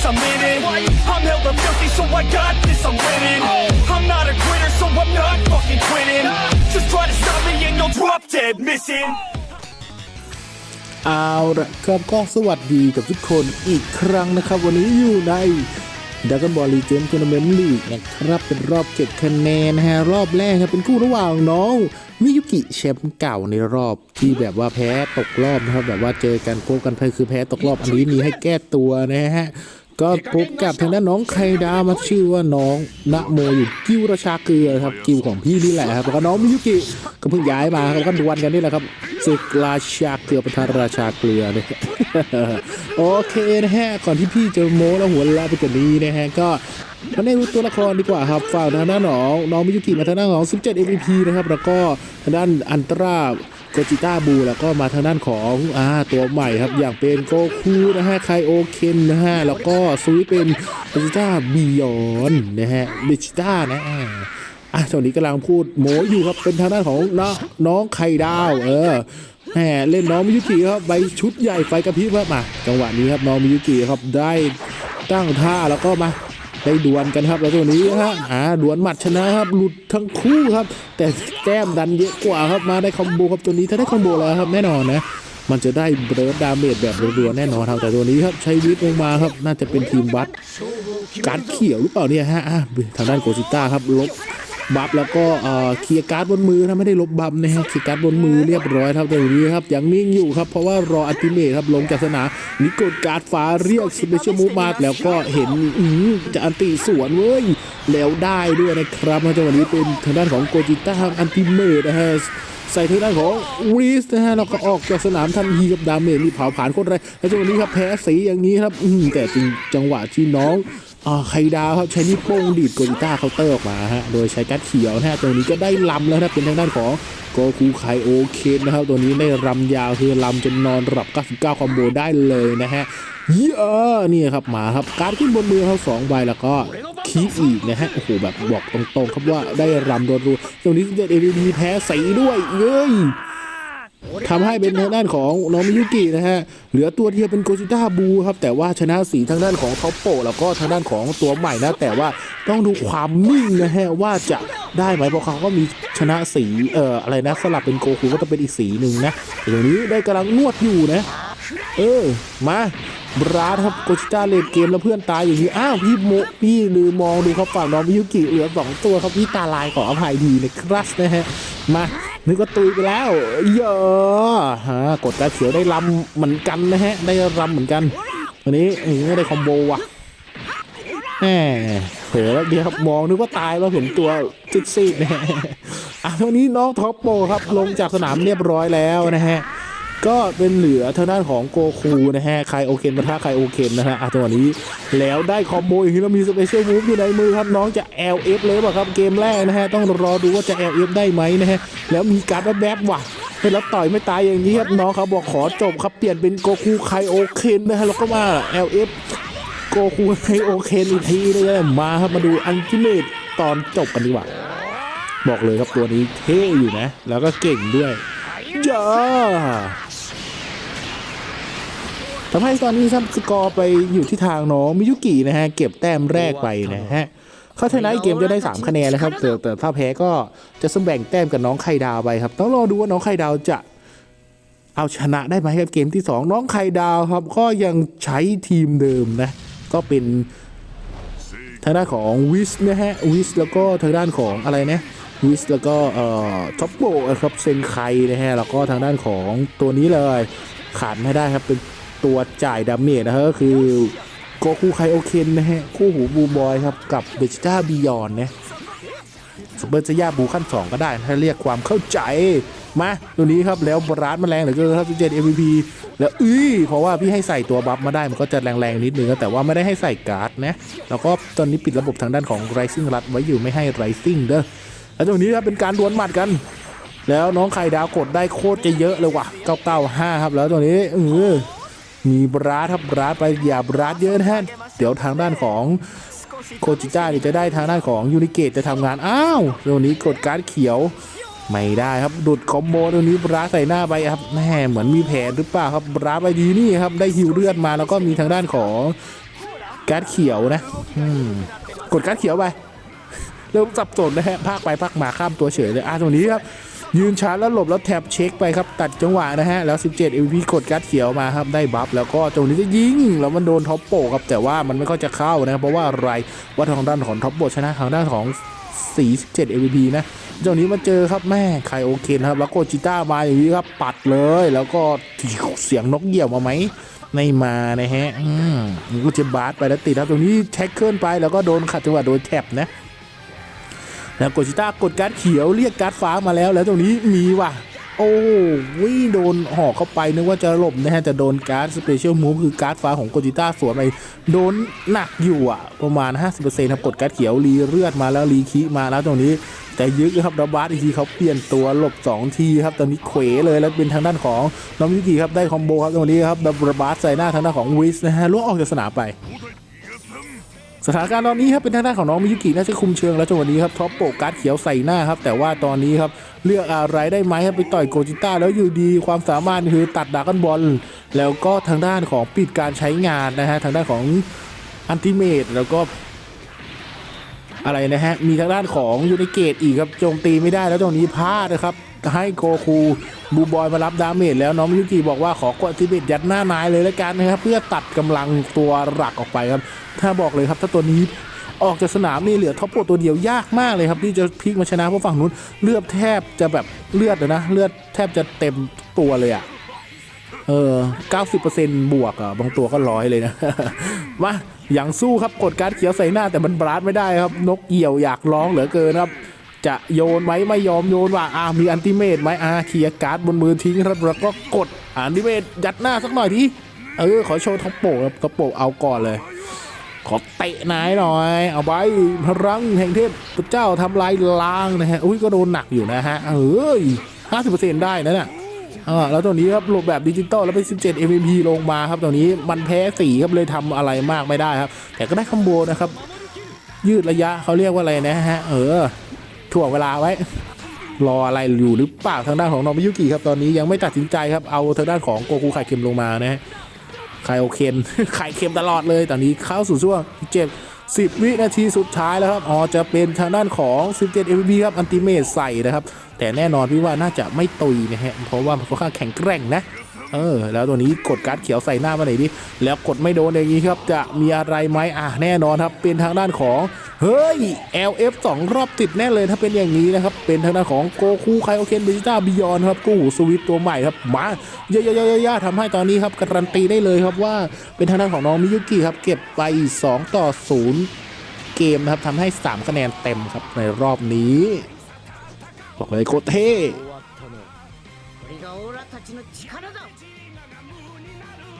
this, I'm in it. I'm hella filthy, so I got this, I'm winning. I'm not a quitter, so I'm not fucking quitting. Just try to stop me and you'll drop dead missing. เอาละครับก็สวัสดีกับทุกคนอีกครั้งนะครับ วันนี้อยู่ในดักกันบอลลีเจนทัวร์นาเมนต์ลีกนะครับเป็นรอบเก็บคะแนนนะฮะรอบแรกครับเป็นคู่ระหว่างน้องมิยุกิแชมป์เก่าในรอบที่แบบว่าแพ้ตกรอบนะครับแบบว่าเจอกันโกกันไปคือแพ้ตกรอบอันนี้มีให้แก้ตัวนะฮะ ก็พบกับทางด้านน้องไคดามาชื่อว่าน้องนโมอยู่กิวราชาเกลือครับกิวของพี่นี่แหละครับแล้วก็น้องมิยุกิก็เพิ่งย้ายมาครับแล้วก็ดวลกันนี่แหละครับศึกราชาเกลือประธานราชาเกลือเนี่ยโอเคนะฮะก่อนที่พี่จะโม้แล้วหัวเราไปกว่านี้นะฮะก็มาได้รู้ตัวละครดีกว่าครับฝ่าทางด้านของน้องมิยุกิมาทางด้านของ 17 MVP นะครับแล้วก็ทางด้านอันตรา โกจิต้าบูแล้วก็มาทางด้านของอ่าตัวใหม่ครับอย่างเป็นโกคูนะฮะไคโอเคนนะฮะแล้วก็ซุยเป็นโกจิต้าบิยอนนะฮะบิจิต้านะอ่าอะตอนนี้กำลังพูดโมอยู่ครับเป็นทางด้านของน้องน้องไข่ดาวเออแหมเล่นน้องมิยุกิครับใบชุดใหญ่ไฟกระพริบครับมาจังหวะนี้ครับน้องมิยุกิครับได้ตั้งท่าแล้วก็มา ได้ดวลกันครับแล้วตัวนี้ฮะอ่าดวลหมัดชนะครับ หลุดทั้งคู่ครับ แต่แก้มดันเยอะกว่าครับมาได้คอมโบครับตัวนี้ถ้าได้คอมโบแล้วครับแน่นอนนะมันจะได้เบิร์ดดาเมจแบบรัวๆแน่นอนครับแต่ตัวนี้ครับใช้วิทย์ลงมาครับ น่าจะเป็นทีมวัดการเขียวหรือเปล่าเนี่ยฮะอะทางด้านโกจิต้าครับลบ บัฟแล้วก็เคลียร์การ์ดบนมือนะไม่ได้ลบบัฟนะฮะเคลียร์การ์ดบนมือเรียบร้อยครับแต่วันนี้ครับยังนิ่งอยู่ครับเพราะว่ารออัติเมทครับลงจากสนามนิกดการ์ดฟ้าเรียกสเปเชียลมูฟมาแล้วก็เห็นอืจะอันติสวนเว้ยแล้วได้ด้วยนะครับจังหวะนี้เป็นทางด้านของโกจิต้าอันติเมทนะฮะใส่ทางด้านของรีสนะฮะแล้วก็ออกจากสนามทันทีกับดาเมจนี่เผาผลาญโคตรแรงแล้วจังหวะนี้ครับแพ้สีอย่างนี้ครับอืมแต่จริงจังหวะที่น้อง อ่าไคดาวครับใช้นิ้วโป้งดีดโกลิต้าเคาน์เตอร์ออกมาฮะโดยใช้การดเขียวนะฮะตรงนี้ก็ได้ลำแล้วนะเป็นทางด้านของโกคูไคโอเคนนะครับตัวนี้ได้รำยาวคือลำจนนอนหลับ 99 คอมโบได้เลยนะฮะเยอะนี่ครับมาครับการขึ้นบนมือเขาสองใบแล้วก็คีอีกนะฮะโอ้โหแบบบอกตรงๆ ครับว่าได้รำรัวๆตรงนี้เจ็ดเอวีแพ้ใสด้วยเย้ย ทำให้เป็นทางด้านของน้องมิยุกินะฮะ เหลือตัวเดียวเป็นโกจิต้าบูครับ แต่ว่าชนะสีทางด้านของท็อปโปแล้วก็ทางด้านของตัวใหม่นะ แต่ว่าต้องดูความนิ่งนะฮะว่าจะได้ไหมเพราะเขาก็มีชนะสีเอ่ออะไรนะสลับเป็นโกคูก็ต้องเป็นอีกสีหนึ่งนะแต่ตรงนี้ได้กำลังนวดอยู่นะ เออ มาบราสครับโกชิต้าเลนเกมแล้วเพื่อนตายอย่างนี้ อ้าวพี่โมพี่ลืมมองดูครับฝั่งน้องมิยุกิเหลือสองตัวครับพี่ตาลายขออภัยดีนะครับนะฮะ มา นึกว่าตุยไปแล้วเยอะฮะกดกาเขียวได้ลำเหมือนกันนะฮะ ได้รำเหมือนกันวันนี้เออได้คอมโบว่ะแหมเผลอแล้วเดียวครับมองนึกว่าตายแล้วเห็นตัวซีดๆนะฮะอะวันนี้น้องท็อปโปครับลงจากสนามเรียบร้อยแล้วนะฮะ ก็เป็นเหลือทางด้านของโกคูนะฮะใครโอเคนปะทะใครโอเคนนะฮะอะจังหวะนี้แล้วได้คอมโบอย่างนี้แล้วมีสเปเชียลมูฟอยู่ในมือครับน้องจะ LF เลยเปล่ะครับเกมแรกนะฮะต้องรอดูว่าจะ LF ได้ไหมนะฮะแล้วมีการ์ดแบ๊บว่ะเฮ้ยแล้วต่อยไม่ตายอย่างนี้ครับน้องเขาบอกขอจบครับเปลี่ยนเป็นโกคูไคโอเคนนะฮะแล้วก็มา LF โกคูไคโอเคนอีกทีเลยนะมาครับมาดูอันติเมตตอนจบกันดีกว่าบอกเลยครับตัวนี้เท่อยู่นะ แล้วก็เก่งด้วย จ้าทำให้ตอนนี้ครับสกอร์ไปอยู่ที่ทางน้องมิยุกินะฮะ เก็บแต้มแรกไปนะฮะเขาชนะเกมจะได้ 3 คะแนนนะครับแต่แต่ถ้าแพ้ก็จะสมแบ่งแต้มกับน้องไข่ดาวไปครับ ต้องรอดูว่าน้องไข่ดาวจะเอาชนะได้ไหมครับเกมที่ 2 น้องไข่ดาวครับ ก็ยังใช้ทีมเดิมนะ ก็เป็นทางด้านของวิสนะฮะวิสแล้วก็ทางด้านของอะไรนะ วิสแล้วก็เอ่อท็อปโบนะครับเซนไคนะฮะแล้วก็ทางด้านของตัวนี้เลยขาดไม่ได้ครับเป็นตัวจ่ายดาเมจนะฮะก็คือโกคูไคโอเคนนะฮะคู่หูบูบอยครับกับเบจิต้าบิยอนนะซูเปอร์ซย่าบูขั้น 2 ก็ได้ ถ้าเรียกความเข้าใจ มาตัวนี้ครับ แล้วบราสมาแรงเหลือเกินครับเจน MVP แล้วอื้อเพราะว่าพี่ให้ใส่ตัวบัฟมาได้มันก็จะแรงๆนิดนึงแต่ว่าไม่ได้ให้ใส่การ์ดนะ แล้วก็ตอนนี้ปิดระบบทางด้านของ Rising รัดไว้อยู่ไม่ให้ Rising เด้อ แล้วตรงนี้ครับเป็นการดวลหมัดกัน แล้วน้องไข่ดาวกดได้โคตรจะเยอะเลยว่ะ995 ครับแล้วตัวนี้เออมีบราสครับบราไปอย่าบราเยอะนะฮะเดี๋ยวทางด้านของโคจิจ้านี่จะได้ทางด้านของยูนิเกตจะทำงาน อ้าวตรงนี้กดการ์ดเขียว ไม่ได้ครับดุดคอมโบตรงนี้บราใส่หน้าไปครับแม่เหมือนมีแผนหรือเปล่าครับบราไปดีนี่ครับได้ฮิวเลือดมาแล้วก็มีทางด้านของการ์ดเขียวนะกดการ์ดเขียวไป เริ่มสับสนนะฮะภาคไปภาคมาข้ามตัวเฉยเลยอะตรงนี้ครับยืนชาร์จแล้วหลบแล้วแท็บเช็คไปครับตัดจังหวะนะฮะแล้ว 17 MVP กดการ์ดเขียวมาครับได้บัฟแล้วก็ตรงนี้จะยิงแล้วมันโดนท็อปโปะครับแต่ว่ามันไม่ค่อยจะเข้านะครับเพราะว่าอะไรว่าทางด้านของท็อปโปชนะทางด้านของ47 MVP นะเจ้านี้มาเจอครับแม่ใครโอเคนะครับ แล้วโกจิต้ามาอย่างนี้ครับปัดเลย แล้วก็เสียงนกเหยี่ยวมาไหมไม่มานะฮะอืมก็จะบาสไปแล้วติดครับตรงนี้แท็กเกิลไปแล้วก็โดนขัดจังหวะโดนแท็บนะ แล้วโกจิต้ากดการ์ดเขียวเรียกการ์ดฟ้ามาแล้วแล้วตรงนี้มีว่ะ โอ้วิโดนหอกเข้าไปนึกว่าจะหลบนะฮะจะโดนการ์ดสเปเชียลมูฟคือการ์ดฟ้าของโกจิต้าสวนไปโดนหนักอยู่อะ ประมาณ 50%ครับกดการ์ดเขียวรีเลือดมาแล้วรีคิมาแล้วตรงนี้แต่ยึกครับดับบาสอีกทีเขาเปลี่ยนตัวหลบ 2 ทีครับตอนนี้เขวเลยแล้วเป็นทางด้านของน้องมิกิครับได้คอมโบครับตรงนี้ครับดับบาสใส่หน้าทางด้านของวิสนะฮะล่วงออกจากสนามไป สถานการณ์ตอนนี้ครับเป็นทางด้านของน้องมิยุกิน่าจะคุมเชิงแล้วจังหวะนี้ครับท็อปโปการ์ดเขียวใส่หน้าครับแต่ว่าตอนนี้ครับเลือกอะไรได้ไหมครับไปต่อยโกจิต้าแล้วอยู่ดีความสามารถคือตัดดากันบอลแล้วก็ทางด้านของปิดการใช้งานนะฮะทางด้านของอันติเมตแล้วก็อะไรนะฮะมีทางด้านของยูนิเกตอีกครับโจมตีไม่ได้แล้วตรงนี้พลาดนะครับ ให้โกคูบูบอยมารับดาเมจแล้วน้องมิยุกิบอกว่าขอกดอันติเมตยัดหน้านายเลยแล้วกันนะครับ เพื่อตัดกำลังตัวหลักออกไปครับ ถ้าบอกเลยครับถ้าตัวนี้ออกจากสนามนี่เหลือท็อปโปตัวเดียวยากมากเลยครับ ที่จะพลิกมาชนะเพราะฝั่งนู้นเลือดแทบจะแบบเลือดนะเลือดแทบจะเต็มตัวเลยอะเออ90%บวกอะบางตัวก็ร้อยเลยนะ มาอย่างสู้ครับกดการดเขียวใส่หน้าแต่มันบลัดไม่ได้ครับ นกเหี่ยวอยากร้องเหลือเกินครับ จะโยนไหมไม่ยอมโยนว่าอ่ามีอันติเมตไหมอ่าเคลียร์การ์ดบนมือทิ้งครับแล้วก็กดอันติเมตยัดหน้าสักหน่อยทีเออขอโชว์ท็อปโปะครับท็อปโปะเอาก่อนเลย ขอเตะนายหน่อย เอาไปพลังแห่งเทพเจ้าทำลายล้างนะฮะอุ้ยก็โดนหนักอยู่นะฮะเอ้ยห้าสิบเปอร์เซ็นต์ได้นะเนี่ยอ่าแล้วตัวนี้ครับหลบแบบดิจิตอลแล้วเป็น 17 MVP ลงมาครับตัวนี้มันแพ้สีครับเลยทำอะไรมากไม่ได้ครับ แต่ก็ได้คอมโบนะครับ ยืดระยะเขาเรียกว่าอะไรนะฮะ เออ ถ่วงเวลาไว้ รออะไรอยู่หรือเปล่าทางด้านของนอมิยุกิครับตอนนี้ยังไม่ตัดสินใจครับเอาทางด้านของโกคูไข่เค็มลงมานะฮะไข่โอเคนไข่เค็มตลอดเลยตอนนี้เข้าสู่ช่วงเจ็บ10 วินาทีสุดท้ายแล้วครับอ๋อจะเป็นทางด้านของ 17 MVP ครับอันติเมตใส่นะครับ แต่แน่นอนพี่ว่าน่าจะไม่ตุยนะฮะเพราะว่ามันค่อนข้างแข็งแกร่งนะเออแล้วตัวนี้กดการ์ดเขียวใส่หน้ามาหน่อยดิแล้วกดไม่โดนอย่างนี้ครับจะมีอะไรไหมอะแน่นอนครับเป็นทางด้านของ เฮ้ย LF 2 รอบติดแน่เลยถ้าเป็นอย่างนี้นะครับ เป็นทางด้านของโกคูไคโอเคนเบจิต้าบิยอนครับกู้สวิตตัวใหม่ครับ มาเยอะๆๆๆทำให้ตอนนี้ครับ การันตีได้เลยครับว่าเป็นทางด้านของน้องมิยุกิครับ เก็บไป 2 ต่อ 0 เกมนะครับทำให้ 3 คะแนนเต็มครับในรอบนี้บอกเลยโคตรเท่